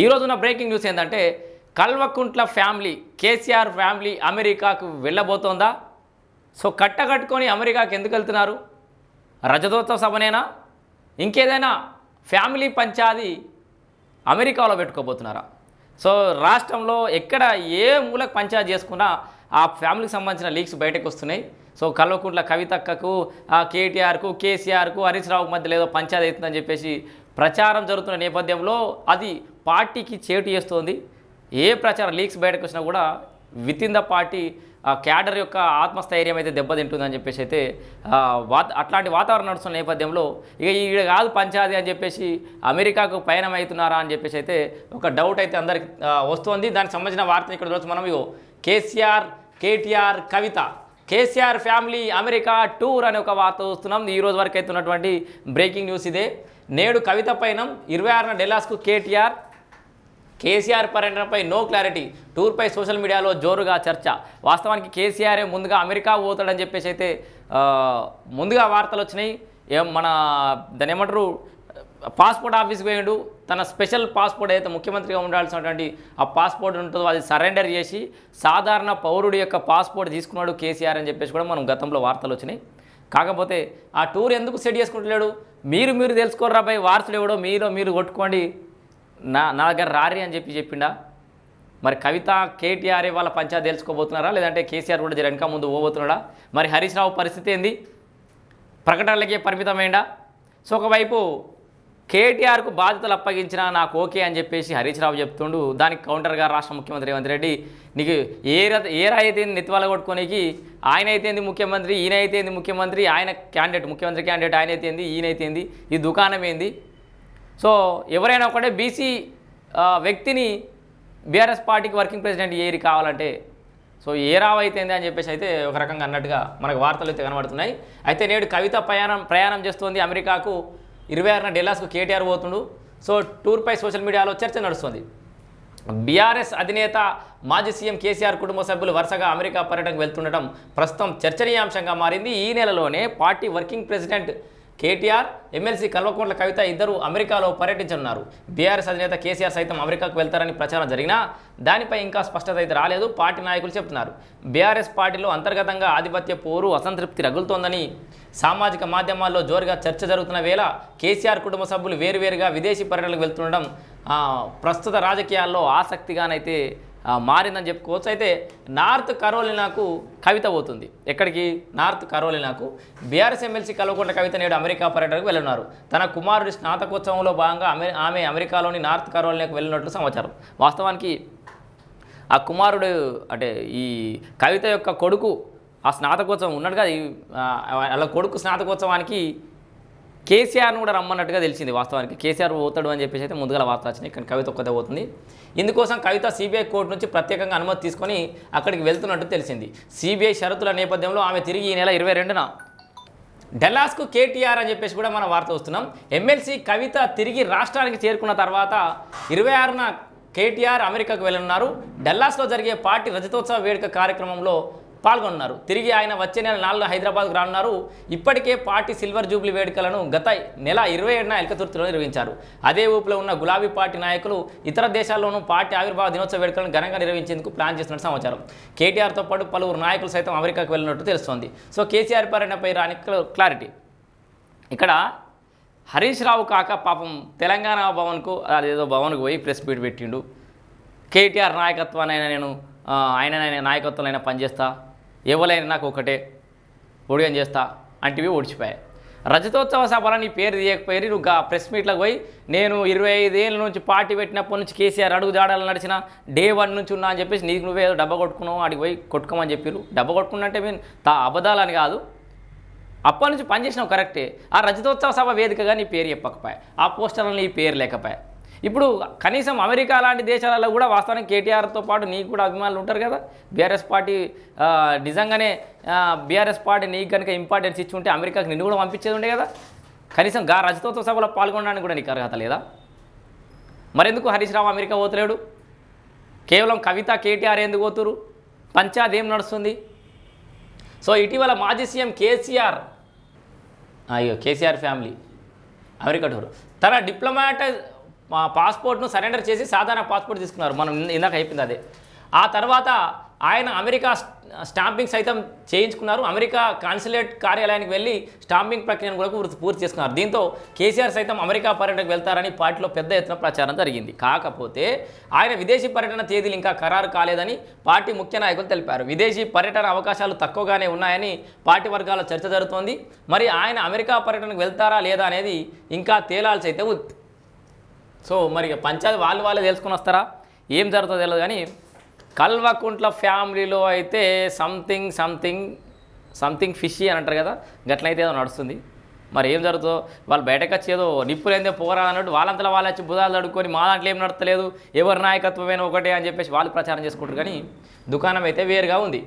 ఈ రోజున breaking news ఏంటంటే కల్వకుంట్ల ఫ్యామిలీ కేసీఆర్ ఫ్యామిలీ అమెరికాకు వెళ్ళబోతోందా? సో కట్టకట్టుకొని అమెరికాకి ఎందుకు వెళ్తున్నారు? రజతోత్సవ సభనేనా? ఇంకేదైనా ఫ్యామిలీ పంచాది అమెరికాలో పెట్టుకోబోతున్నారా? సో రాష్ట్రంలో ఎక్కడ ఏ మూలకు పంచాయతీ చేసుకున్నా ఆ ఫ్యామిలీకి సంబంధించిన లీక్స్ బయటకు వస్తున్నాయి. సో కల్వకుంట్ల కవితక్కకు ఆ కేటీఆర్కు కేసీఆర్కు హరీష్ రావుకు మధ్యలో ఏదో పంచాయతీ అవుతుందని చెప్పేసి ప్రచారం జరుగుతున్న నేపథ్యంలో అది పార్టీకి చేటు చేస్తోంది. ఏ ప్రచారం లీక్స్ బయటకు వచ్చినా కూడా విత్ ఇన్ ద పార్టీ ఆ క్యాడర్ యొక్క ఆత్మస్థైర్యం అయితే దెబ్బతింటుందని చెప్పేసి అయితే వాత అట్లాంటి వాతావరణం నడుస్తున్న నేపథ్యంలో ఇక ఈడ కాదు పంచాది అని చెప్పేసి అమెరికాకు పయనం అవుతున్నారా అని చెప్పేసి అయితే ఒక డౌట్ అయితే అందరికి వస్తుంది వస్తోంది. దానికి సంబంధించిన వార్త ఇక్కడ చూసి మనం. ఇగో KCR KTR Kavitha. KCR family America tour అనే ఒక వార్త చూస్తున్నాం. ఈ రోజు వరకు అయితే ఉన్నటువంటి బ్రేకింగ్ న్యూస్ ఇదే. నేడు కవిత పైన ఇరవై ఆరున డెల్లాస్కు కేటీఆర్ కేసీఆర్ పర్యటనపై నో క్లారిటీ. టూర్పై సోషల్ మీడియాలో జోరుగా చర్చ. వాస్తవానికి కేసీఆర్ ముందుగా అమెరికా పోతాడని చెప్పేసి అయితే ముందుగా వార్తలు వచ్చినాయి. ఏం మన దాని ఏమంటారు పాస్పోర్ట్ ఆఫీస్కి పోయాడు. తన స్పెషల్ పాస్పోర్ట్ అయితే ముఖ్యమంత్రిగా ఉండాల్సినటువంటి ఆ పాస్పోర్ట్ ఉంటుందో అది సరెండర్ చేసి సాధారణ పౌరుడి యొక్క పాస్పోర్ట్ తీసుకున్నాడు కేసీఆర్ అని చెప్పేసి కూడా మనం గతంలో వార్తలు వచ్చినాయి. కాకపోతే ఆ టూర్ ఎందుకు సెట్ చేసుకుంటలేడు? మీరు మీరు తెలుసుకోరా బాయ్ వార్తలు ఎవడో మీరు మీరు కొట్టుకోండి. నా నా దగ్గర రారి అని చెప్పి చెప్పిండా? మరి కవిత కేటీఆర్ వాళ్ళ పంచాయతీ తెలుసుకోబోతున్నారా? లేదంటే కేసీఆర్ కూడా జర వెనక ముందు పోబోతున్నాడా? మరి హరీష్ రావు పరిస్థితి ఏంది? ప్రకటనలకే పరిమితమైందా సో ఒకవైపు కేటీఆర్కు బాధ్యతలు అప్పగించినా నాకు ఓకే అని చెప్పేసి హరీష్ రావు చెప్తుండు. దానికి కౌంటర్గా రాష్ట్ర ముఖ్యమంత్రి రేవంత్ రెడ్డి. నీకు ఏ ర- ఏ అయితే నెత్తివాల కొట్టుకోనికి? ఆయన అయితేంది ముఖ్యమంత్రి? ఈయన అయితేంది ముఖ్యమంత్రి? ఆయన క్యాండిడేట్ ముఖ్యమంత్రి క్యాండిడేట్ ఆయన అయితేంది ఈయన అయితేంది ఈ దుకాణం ఏంది? సో ఎవరైనా ఒకటే బీసీ వ్యక్తిని బీఆర్ఎస్ పార్టీకి వర్కింగ్ ప్రెసిడెంట్ ఏరి కావాలంటే సో ఏ రావైతేంది అని చెప్పేసి అయితే ఒక రకంగా అన్నట్టుగా మనకు వార్తలు అయితే కనబడుతున్నాయి. అయితే నేడు కవిత ప్రయాణం ప్రయాణం చేస్తోంది అమెరికాకు. ఇరవై ఆరున డెల్లాస్కు కేటీఆర్ పోతుండు. సో టూర్పై సోషల్ మీడియాలో చర్చ నడుస్తుంది. బీఆర్ఎస్ అధినేత మాజీ సీఎం కేసీఆర్ కుటుంబ సభ్యులు వరుసగా అమెరికా పర్యటనకు వెళ్తుండటం ప్రస్తుతం చర్చనీయాంశంగా మారింది. ఈ నెలలోనే party working president KTR MLC Kalvakuntla Kavitha ఇద్దరు అమెరికాలో పర్యటించనున్నారు. బీఆర్ఎస్ అధినేత కేసీఆర్ సైతం అమెరికాకు వెళ్తారని ప్రచారం జరిగినా దానిపై ఇంకా స్పష్టత అయితే రాలేదు పార్టీ నాయకులు చెప్తున్నారు. బీఆర్ఎస్ పార్టీలో అంతర్గతంగా ఆధిపత్య పోరు అసంతృప్తి రగులుతోందని సామాజిక మాధ్యమాల్లో జోరుగా చర్చ జరుగుతున్న వేళ కేసీఆర్ కుటుంబ సభ్యులు వేరువేరుగా విదేశీ పర్యటనలకు వెళ్తుండడం ప్రస్తుత రాజకీయాల్లో ఆసక్తిగానైతే మారిందని చెప్పుకోవచ్చు. అయితే నార్త్ కరోలినాకు కవిత పోతుంది. ఎక్కడికి? నార్త్ కరోలినాకు. బీఆర్ఎస్ ఎమ్మెల్సీ కల్వకుంట్ల కవిత నేడు అమెరికా పర్యటనకు వెళ్ళున్నారు తన కుమారుడి స్నాతకోత్సవంలో భాగంగా అమె ఆమె అమెరికాలోని నార్త్ కరోలినాకు వెళ్ళినట్లు సమాచారం. వాస్తవానికి ఆ కుమారుడు అంటే ఈ కవిత యొక్క కొడుకు ఆ స్నాతకోత్సవం ఉన్నాడు కదా ఈ, వాళ్ళ కొడుకు స్నాతకోత్సవానికి కేసీఆర్ను కూడా రమ్మన్నట్టుగా తెలిసింది వాస్తవానికి. కేసీఆర్ పోతాడు అని చెప్పేసి అయితే ముందుగా వార్త వచ్చినాయి కానీ కవిత ఒక్కదే పోతుంది. ఇందుకోసం కవిత సిబిఐ కోర్టు నుంచి ప్రత్యేకంగా అనుమతి తీసుకొని అక్కడికి వెళ్తున్నట్టు తెలిసింది. సిబిఐ షరతుల నేపథ్యంలో ఆమె తిరిగి ఈ నెల ఇరవై రెండున డెల్లాస్కు కేటీఆర్ అని చెప్పేసి కూడా మనం వార్త వస్తున్నాం ఎమ్మెల్సీ కవిత తిరిగి రాష్ట్రానికి చేరుకున్న తర్వాత ఇరవై ఆరున కేటీఆర్ అమెరికాకు వెళ్ళనున్నారు. డెల్లాస్లో జరిగే పార్టీ రజతోత్సవ వేడుక కార్యక్రమంలో పాల్గొన్నారు. తిరిగి ఆయన వచ్చే నెల నాలుగు హైదరాబాద్కు రానున్నారు. ఇప్పటికే పార్టీ సిల్వర్ జూబ్లీ వేడుకలను గత నెల ఇరవై ఏడున ఎలకతుర్తిలో నిర్వహించారు. అదే ఊపులో ఉన్న గులాబీ పార్టీ నాయకులు ఇతర దేశాల్లోనూ పార్టీ ఆవిర్భావ దినోత్సవ వేడుకలను ఘనంగా నిర్వహించేందుకు ప్లాన్ చేస్తున్న సమాచారం. కేటీఆర్తో పాటు పలువురు నాయకులు సైతం అమెరికాకు వెళ్ళినట్టు తెలుస్తోంది. సో కేసీఆర్ పర్యటనపై రాని క్లారిటీ. ఇక్కడ హరీష్ రావు కాక పాపం తెలంగాణ భవన్కు అదేదో భవన్కు పోయి ప్రెస్ మీట్ పెట్టిండు. కేటీఆర్ నాయకత్వానైనా నేను ఆయన నాయకత్వంలో అయినా పనిచేస్తా? ఎవలైనా నాకు ఒకటే. ఒడిగం చేస్తా అంటివి ఓడిచిపోయాయి. రజతోత్సవ సభలో నీ పేరు తీయకపోయి నువ్వు ప్రెస్ మీట్లకు పోయి నేను ఇరవై ఐదేళ్ళ నుంచి పార్టీ పెట్టినప్పటి నుంచి కేసీఆర్ అడుగు జాడాలు నడిచిన డే వన్ నుంచి ఉన్నా అని చెప్పేసి నీకు నువ్వే ఏదో డబ్బా కొట్టుకున్నావు అడిగి పోయి కొట్టుకోమని చెప్పారు డబ్బా కొట్టుకున్నంటే మేము తా అబద్ధాలని కాదు. అప్పటి నుంచి పనిచేసినావు కరెక్టే. ఆ రజతోత్సవ సభ వేదికగా నీ పేరు చెప్పకపోయా ఆ పోస్టర్లో నీ పేరు లేకపోయా ఇప్పుడు కనీసం అమెరికా లాంటి దేశాలలో కూడా వాస్తవానికి కేటీఆర్తో పాటు నీకు కూడా అభిమానులు ఉంటారు కదా? బీఆర్ఎస్ పార్టీ నిజంగానే బీఆర్ఎస్ పార్టీ నీకు కనుక ఇంపార్టెన్స్ ఇచ్చి ఉంటే అమెరికాకి నిన్ను కూడా పంపించేది ఉండే కదా? కనీసం గా రజతోత్సవ సభలో పాల్గొనడానికి కూడా నీకు అర్హత లేదా? మరెందుకు హరీష్ రావు అమెరికా పోతలేడు? కేవలం కవిత కేటీఆర్ ఎందుకు పోతురు పంచాయత్ ఏం నడుస్తుంది? సో ఇటీవల మాజీ సీఎం కేసీఆర్ అయ్యో కేసీఆర్ ఫ్యామిలీ అమెరికా టూర్ తన డిప్లొమాట్ మా పాస్పోర్ట్ను సరెండర్ చేసి సాధారణ పాస్పోర్ట్ తీసుకున్నారు. మనం ఇందాక అయిపోయింది అదే. ఆ తర్వాత ఆయన అమెరికా స్టాంపింగ్ సైతం చేయించుకున్నారు. అమెరికా కాన్సులేట్ కార్యాలయానికి వెళ్ళి స్టాంపింగ్ ప్రక్రియను కూడా పూర్తి చేసుకున్నారు. దీంతో కేసీఆర్ సైతం అమెరికా పర్యటనకు వెళ్తారని పార్టీలో పెద్ద ఎత్తున ప్రచారం జరిగింది. కాకపోతే ఆయన విదేశీ పర్యటన తేదీలు ఇంకా ఖరారు కాలేదని పార్టీ ముఖ్య నాయకులు తెలిపారు. విదేశీ పర్యటన అవకాశాలు తక్కువగానే ఉన్నాయని పార్టీ వర్గాల చర్చ జరుగుతోంది. మరి ఆయన అమెరికా పర్యటనకు వెళ్తారా లేదా అనేది ఇంకా తేలాల్సి అయితే సో మరి పంచాయతీ వాళ్ళు వాళ్ళే తెలుసుకొని వస్తారా? ఏం జరుగుతుందో తెలియదు కానీ కల్వకుంట్ల ఫ్యామిలీలో అయితే సంథింగ్ సంథింగ్ సంథింగ్ ఫిషీ అని అంటారు కదా గట్లయితే ఏదో నడుస్తుంది. మరి ఏం జరుగుతుందో? వాళ్ళు బయటకు వచ్చి ఏదో నిప్పులేందే పోరా అన్నట్టు వాళ్ళంతలో వాళ్ళు వచ్చి బుధాలు తడుకొని మా దాంట్లో ఏం నడతలేదు ఎవరి నాయకత్వమైన ఒకటే అని చెప్పేసి వాళ్ళు ప్రచారం చేసుకుంటారు. కానీ దుకాణం అయితే వేరుగా ఉంది.